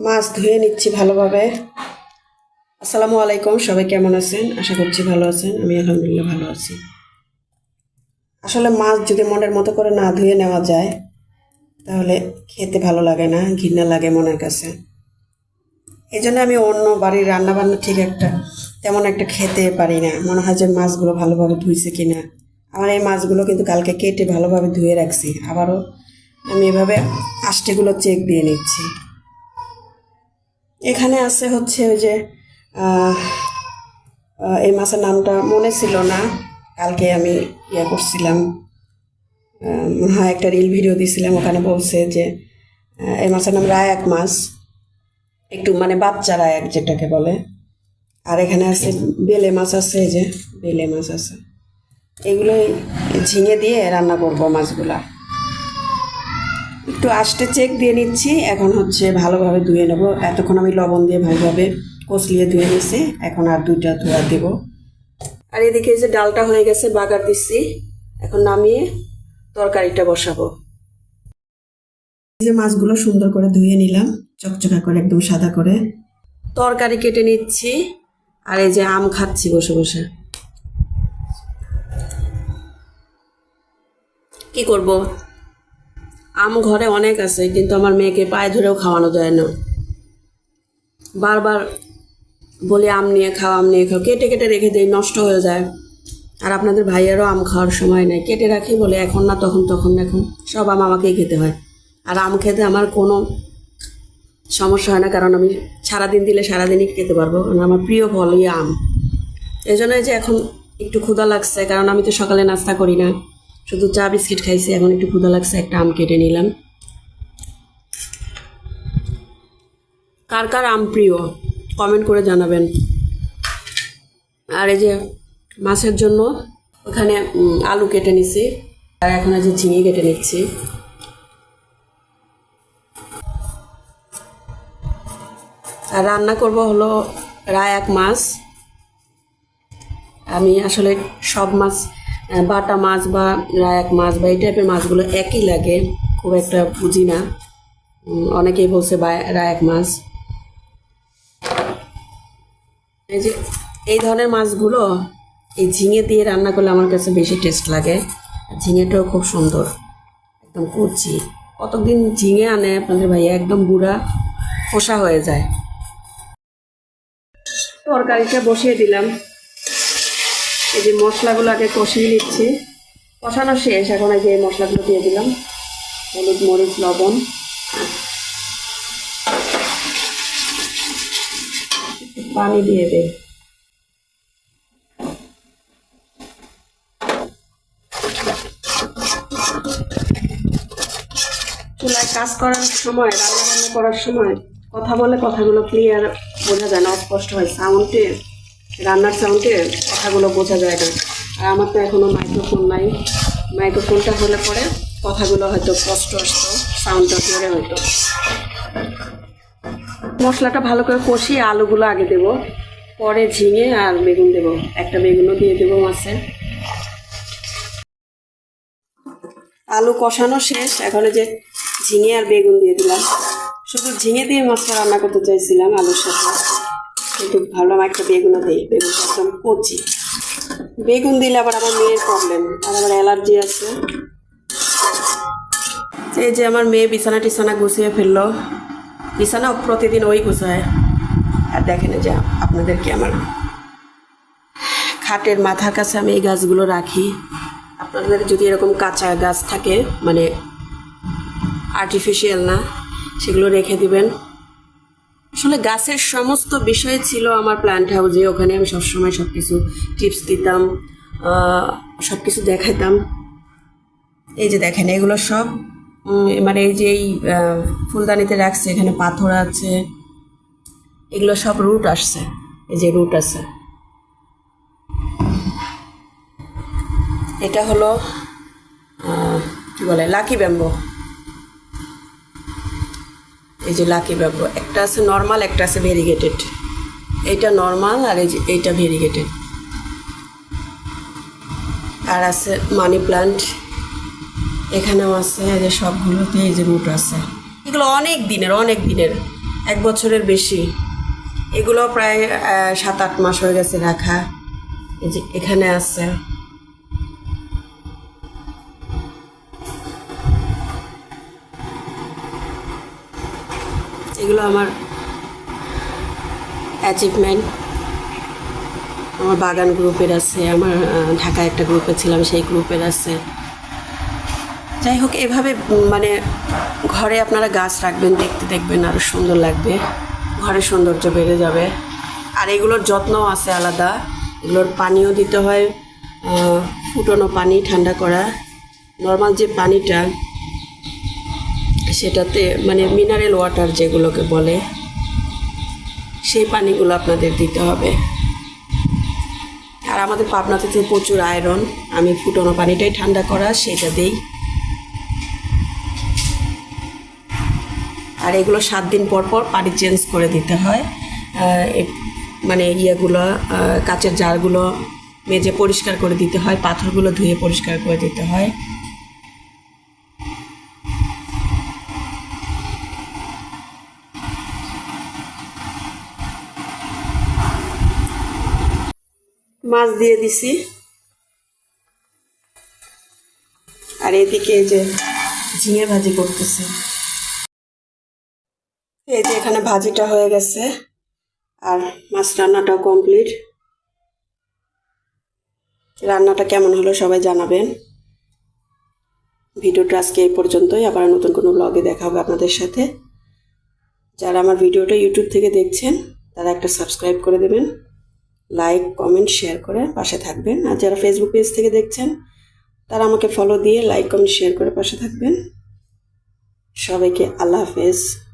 মাছ ধুয়ে নিচ্ছি ভালোভাবে। আসসালামু আলাইকুম, সবাই কেমন আছেন? আশা করছি ভালো আছেন, আমি আলহামদুলিল্লাহ ভালো আছি। আসলে মাছ যদি মনের মতো করে না ধুয়ে নেওয়া যায়, তাহলে খেতে ভালো লাগে না, ঘৃণা লাগে মনের কাছে। এই জন্য আমি অন্য বাড়ির রান্না বান্না ঠিক একটা, তেমন একটা খেতে পারি না। মনে হয় যে মাছগুলো ভালোভাবে ধুইছে কি না আমার এই মাছগুলো কিন্তু কালকে কেটে ভালোভাবে ধুয়ে রাখছি। আবারও আমি এভাবে আষ্টেগুলো চেক দিয়ে নিচ্ছি। এখানে আছে হচ্ছে ওই যে এই মাছের নামটা মনে ছিল না। কালকে আমি ইয়ে করছিলাম। মনে হয়, একটা রিল ভিডিও দিয়েছিলাম ওখানে বলছে যে এই মাছের নাম রায়াক মাছ। একটু মানে বাচ্চা রায়াক যেটাকে বলে। আর এখানে আছে বেলে মাছ আছে যে বেলে মাছ আছে। এগুলোই ঝিঙে দিয়ে রান্না করব মাছগুলা। একটু আস্তে চেক দিয়ে নিচ্ছি। এখন হচ্ছে ভালোভাবে ধুয়ে নেব। এতক্ষণ আমি লবণ দিয়ে ভালোভাবে কষলিয়ে ধুয়ে নিয়েছি এখন আর দুইটা ধোয়া দেব। আর এদিকে যে ডালটা হয়ে গেছে, বাগার দিচ্ছি। এখন নামিয়ে তরকারিটা বসাবো। যে মাছগুলো সুন্দর করে ধুয়ে নিলাম, চকচকা করে, একদম সাদা করে। তরকারি কেটে নিচ্ছি। আর এই যে আম খাচ্ছি বসে বসে। কি করব? আম ঘরে অনেক আছে, কিন্তু আমার মেয়েকে পায়ে ধরেও খাওয়ানো যায় না। বারবার বলি, আম নিয়ে খাও, আম নিয়ে খাও, কেটে কেটে রেখে দেই, নষ্ট হয়ে যায়। আর আপনাদের ভাইয়েরও আম খাওয়ার সময় নেই। কেটে রাখি বলে, এখন না, তখন তখন, এখন। সব আম আমাকেই খেতে হয়। আর আম খেতে আমার কোনো সমস্যা হয় না, কারণ আমি সারাদিন দিলে সারাদিনই খেতে পারব। কারণ আমার প্রিয় ফলই আম। এই জন্যই যে এখন একটু ক্ষুধা লাগছে, কারণ আমি তো সকালে নাস্তা করি না। শুধু চা বিস্কিট খাইছি, এখন একটু ক্ষুধা লাগছে, একটা আম কেটে নিলাম। কার কার আম প্রিয়? কমেন্ট করে জানাবেন। আর এই যে মাছের জন্য ওখানে আলু কেটে নিছি, আর এখন যে ঝিঙে কেটে নিচ্ছি। আর রান্না করব হলো রায় এক মাছ। আমি আসলে সব মাছ বাটা মাছ বা রায়াক মাছ বা এই টাইপের মাছগুলো একই লাগে, খুব একটা বুঝি না। অনেকেই বলছে বা- রায়াক মাছ। এই যে, এই ধরনের মাছগুলো এই ঝিঙে দিয়ে রান্না করলে আমার কাছে বেশি টেস্ট লাগে। ঝিঙেটাও খুব সুন্দর, একদম কুচি। কতদিন ঝিঙে আনে আপনাদের ভাইয়া একদম বুড়া, খোসা হয়ে যায়। তরকারিটা বসিয়ে দিলাম। এই যে মশলাগুলো আগে কষিয়ে নিচ্ছি। কষানো শেষ, এখন এই যে মশলাগুলো দিয়ে দিলাম। হলুদ, মরিচ, লবণ। পানি দিয়ে দে চুলায় কাজ করার সময় রান্না বান্না করার সময় কথা বলে কথাগুলো ক্লিয়ার বোঝা যায় না, অস্পষ্ট হয়। সাউন্ডে রান্নার সাউন্ডে কথাগুলো বোঝা যায় না। আর আমার তো এখনও মাইক্রোফোন নাই। মাইক্রোফোনটা হলে পরে কথাগুলো হয়তো স্পষ্ট আসতো সাউন্ডটা ক্লিয়ারে হয়তো মশলাটা ভালো করে কষিয়ে আলুগুলো আগে দেব। পরে ঝিঙে আর বেগুন দেব। একটা বেগুনও দিয়ে দেবো মাছে। আলু কষানো শেষ। এখন যে ঝিঙে আর বেগুন দিয়ে দিলাম। শুধু ঝিঙে দিয়ে মাছটা রান্না করতে চাইছিলাম আলুর সাথে। কিন্তু ভাবলাম একটা বেগুনও দিই, বেগুনটা একদম কচি। বেগুন দিলে আবার আমার মেয়ের প্রবলেম আর আমার অ্যালার্জি আছে। এই যে আমার মেয়ে বিছানা টিছানা গুছিয়ে ফেলল। বিছানা প্রতিদিন ওই গুছায়। আর দেখেন যে আপনাদেরকে আমার খাটের মাথার কাছে আমি এই গাছগুলো রাখি। আপনাদের যদি এরকম কাঁচা গাছ থাকে মানে আর্টিফিশিয়াল না, সেগুলো রেখে দিবেন। আসলে গাছের সমস্ত বিষয় ছিল আমার প্ল্যান্ট হাউসে ওখানে আমি সবসময় সব কিছু টিপস দিতাম সব কিছু দেখাইতাম এই যে দেখেন, এগুলো সব মানে এই যে এই ফুলদানিতে রাখছে, এখানে পাথর আছে। এগুলো সব রুট আসছে, এই যে রুট আছে। এটা হলো কি বলে লাকি ব্যাম্বো এই যে লাকি ব্যাম্বো একটা আছে নর্মাল একটা আছে ভেরিগেটেড এইটা নর্মাল আর এই যে এইটা ভেরিগেটেড আর আছে মানি প্লান্ট এখানেও আছে এই যে সবগুলোতে এই যে রুট আছে। এগুলো অনেক দিনের অনেক দিনের, এক বছরের বেশি। এগুলো প্রায় সাত আট মাস হয়ে গেছে রাখা। এই যে এখানে আছে। এগুলো আমার অ্যাচিভমেন্ট আমার বাগান গ্রুপের আছে, আমার ঢাকায় একটা গ্রুপে ছিলাম, সেই গ্রুপের আছে। যাই হোক, এভাবে মানে ঘরে আপনারা গাছ রাখবেন, দেখতে দেখবেন আরও সুন্দর লাগবে। ঘরে সৌন্দর্য বেড়ে যাবে। আর এগুলোর যত্নও আছে আলাদা। এগুলোর পানিও দিতে হয় ফুটানো পানি ঠান্ডা করা। নর্মাল যে পানিটা সেটাতে মানে মিনারেল ওয়াটার যেগুলোকে বলে, সেই পানিগুলো আপনাদের দিতে হবে। আর আমাদের পাবনাতে তো প্রচুর আয়রন আমি ফুটানো পানিটাই ঠান্ডা করা, সেটা দেই। আর এগুলো সাত দিন পর পর পানি চেঞ্জ করে দিতে হয়। মানে ইয়েগুলো কাচের জারগুলো মেজে পরিষ্কার করে দিতে হয়, পাথরগুলো ধুয়ে পরিষ্কার করে দিতে হয়। মাছ দিয়ে দিছি। আর এদিকে এই যে ঝিঙে ভাজি করতেছে। এই যে এখানে ভাজিটা হয়ে গেছে, আর মাছ রান্নাটাও কমপ্লিট। রান্নাটা কেমন হলো সবাই জানাবেন। ভিডিওটা আজকে এই পর্যন্তই, আবার নতুন কোনো ব্লগে দেখা হবে আপনাদের সাথে। যারা আমার ভিডিওটা ইউটিউব থেকে দেখছেন, তারা একটা সাবস্ক্রাইব করে দেবেন। লাইক কমেন্ট শেয়ার করে পাশে থাকবেন। আর যারা ফেসবুক পেজ থেকে দেখছেন, তারা আমাকে ফলো দিয়ে লাইক কমেন্ট শেয়ার করে পাশে থাকবেন। সবাইকে আল্লাহ হাফেজ।